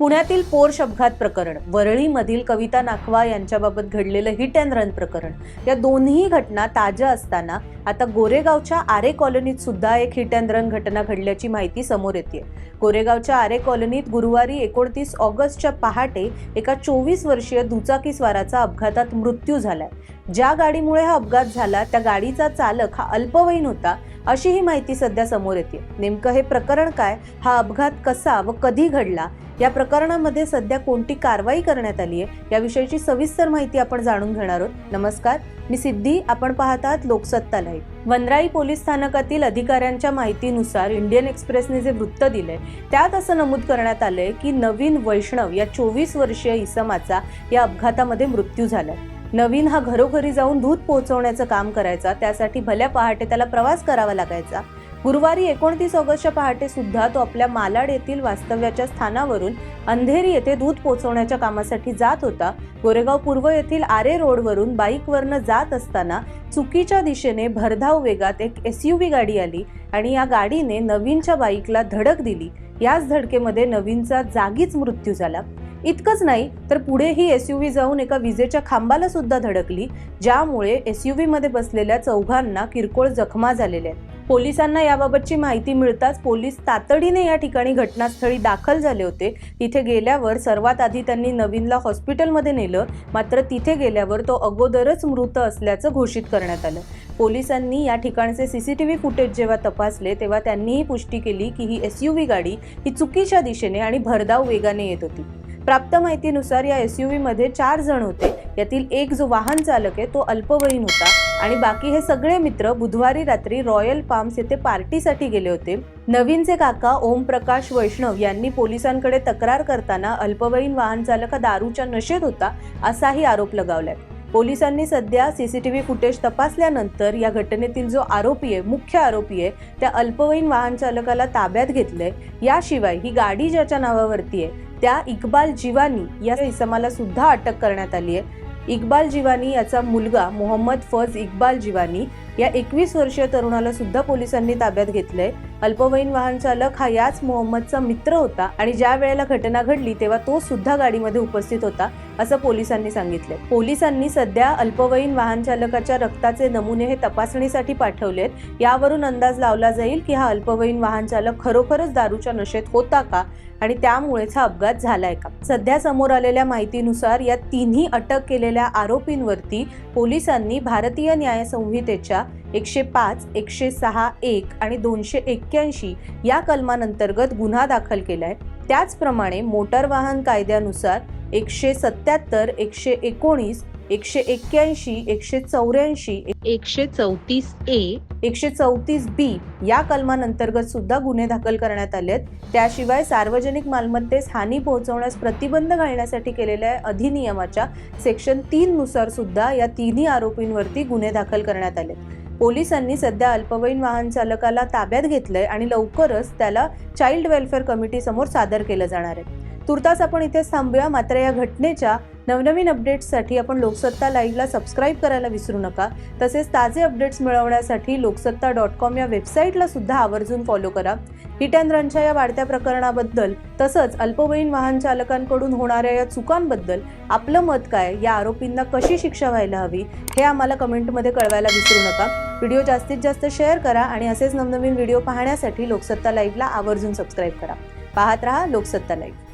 पुण्यातील पोर्श अपघात प्रकरण वरळीमधील कविता नाखवा यांच्याबाबत घडलेलं हिट अँड रन प्रकरण. या दोन्ही घटना ताज्या असताना आता गोरेगावच्या आरे कॉलनीत सुद्धा एक हिट अँड रन घटना घडल्याची माहिती समोर येते गोरेगावच्या आरे कॉलनीत गुरुवारी एकोणतीस ऑगस्टच्या पहाटे एका चोवीस वर्षीय दुचाकीस्वाराचा अपघातात मृत्यू झालाय. ज्या गाडीमुळे हा अपघात झाला त्या गाडीचा चालक हा अल्पवयीन होता अशी ही माहिती सध्या समोर येते नेमकं हे प्रकरण काय? हा अपघात कसा व कधी घडला? या प्रकरणामध्ये सध्या कोणती कारवाई करण्यात आली आहे याविषयीची सविस्तर माहिती आपण जाणून घेणार आहोत. नमस्कार मी सिद्धी. आपण पाहतात लोकसत्ता लाईव्ह वनराई पोलीस स्थानकातील अधिकाऱ्यांच्या माहितीनुसार इंडियन एक्सप्रेसने जे वृत्त दिले त्यात असं नमूद करण्यात आलंय की नवीन वैष्णव या चोवीस वर्षीय इसमाचा या अपघातामध्ये मृत्यू झालाय. नवीन हा घरोघरी जाऊन दूध पोहोचवण्याचं काम करायचा त्यासाठी भल्या पहाटे त्याला प्रवास करावा लागायचा. गुरुवारी एकोणतीस ऑगस्टच्या पहाटे सुद्धा तो आपल्या मालाड येथील वास्तव्याच्या स्थानावरून अंधेरी येथे दूध पोहोचवण्याच्या कामासाठी जात होता. गोरेगाव पूर्व येथील आरे रोडवरून बाईकवरनं जात असताना चुकीच्या दिशेने भरधाव वेगात एक एस गाडी आली आणि या गाडीने नवीनच्या बाईकला धडक दिली. याच धडकेमध्ये नवीनचा जागीच मृत्यू झाला. इतकंच नाही तर पुढे ही एस जाऊन एका विजेच्या खांबाला सुद्धा धडकली ज्यामुळे एस यू मध्ये बसलेल्या चौघांना किरकोळ जखमा झालेल्या आहेत. पोलिसांना याबाबतची माहिती मिळताच पोलीस तातडीने या ठिकाणी घटनास्थळी दाखल झाले होते. तिथे गेल्यावर सर्वात आधी त्यांनी नवीनला हॉस्पिटलमध्ये नेलं. मात्र तिथे गेल्यावर तो अगोदरच मृत असल्याचं घोषित करण्यात आलं. पोलिसांनी या ठिकाणचे सीसीटीव्ही फुटेज जेव्हा तपासले तेव्हा त्यांनीही पुष्टी केली की ही एस गाडी ही चुकीच्या दिशेने आणि भरधाव वेगाने येत होती. प्राप्त माहितीनुसार या एस यू व्हीमध्ये चार जण होते. यातील एक जो वाहन चालक आहे तो अल्पवयीन होता. आणि बाकी हे सगळे मित्र बुधवारी रात्री रॉयल पाम्स येथे पार्टीसाठी गेले होते. नवीनचे काका ओम प्रकाश वैष्णव यांनी पोलिसांकडे तक्रार करताना अल्पवयीन वाहन चालक हा दारूच्या नशेत होता असाही आरोप लगावलाय. पोलिसांनी सध्या सीसीटीव्ही फुटेज तपासल्यानंतर या घटनेतील जो आरोपी आहे मुख्य आरोपी आहे त्या अल्पवयीन वाहन चालकाला ताब्यात घेतलंय. याशिवाय ही गाडी ज्याच्या नावावरती आहे त्या इक्बाल जिवानी या इसमाला सुद्धा अटक करण्यात आली आहे. इक्बाल जिवानी याचा मुलगा मोहम्मद फज इक्बाल जिवानी या एकवीस वर्षीय तरुणाला सुद्धा पोलिसांनी ताब्यात घेतलंय. अल्पवयीन वाहन चालक हा याच मोहम्मदचा मित्र होता आणि ज्या वेळेला घटना घडली तेव्हा तो सुद्धा गाडीमध्ये उपस्थित होता असं पोलिसांनी सांगितलंय पोलिसांनी सध्या अल्पवयीन वाहन चालकाच्या रक्ताचे नमुने हे तपासणीसाठी पाठवलेत. यावरून अंदाज लावला जाईल की हा अल्पवयीन वाहन चालक खरोखरच दारूच्या नशेत होता का आणि त्यामुळेच हा अपघात झालाय का? सध्या समोर आलेल्या माहितीनुसार या तिन्ही अटक केलेल्या आरोपींवरती पोलिसांनी भारतीय न्याय संहितेच्या एकशे पाच एकशे सहा एक आणि दोनशे एक्क्याऐंशी या कलमांतर्गत गुन्हा दाखल केलाय. त्याचप्रमाणे मोटार वाहन कायद्यानुसार एकशे सत्याहत्तर एकशे एकोणीस एकशे एक्क्याऐंशी एकशे चौऱ्याऐंशी एकशे चौतीस ए एकशे चौतीस बी या कलमांतर्गत सुद्धा गुन्हे दाखल करण्यात आले आहेत. त्याशिवाय सार्वजनिक मालमत्तेस हानी पोहोचवण्यास प्रतिबंध घालण्यासाठी केलेल्या अधिनियमाच्या सेक्शन तीन नुसार सुद्धा या तिन्ही आरोपींवरती गुन्हे दाखल करण्यात आले पोलिसांनी सध्या अल्पवयीन वाहन चालकाला ताब्यात घेतलंय आणि लवकरच त्याला चाइल्ड वेलफेअर कमिटी समोर सादर केलं जाणार आहे. तुर्तास आपण इथेच थांबूया. मात्र या घटनेच्या नवनवीन अपडेट्ससाठी आपण लोकसत्ता लाईव्हला सबस्क्राईब करायला विसरू नका. तसेच ताजे अपडेट्स मिळवण्यासाठी लोकसत्ता डॉट कॉम या वेबसाईटला सुद्धा आवर्जून फॉलो करा. हिट अँड रनच्या या वाढत्या प्रकरणाबद्दल तसंच अल्पवयीन वाहन चालकांकडून होणाऱ्या या चुकांबद्दल आपलं मत काय या आरोपींना कशी शिक्षा व्हायला हवी हे आम्हाला कमेंटमध्ये कळवायला विसरू नका. व्हिडिओ जास्तीत जास्त शेअर करा आणि असेच नवनवीन व्हिडिओ पाहण्यासाठी लोकसत्ता लाईव्हला आवर्जून सबस्क्राईब करा. पाहत रहा लोकसत्ता लाईव्ह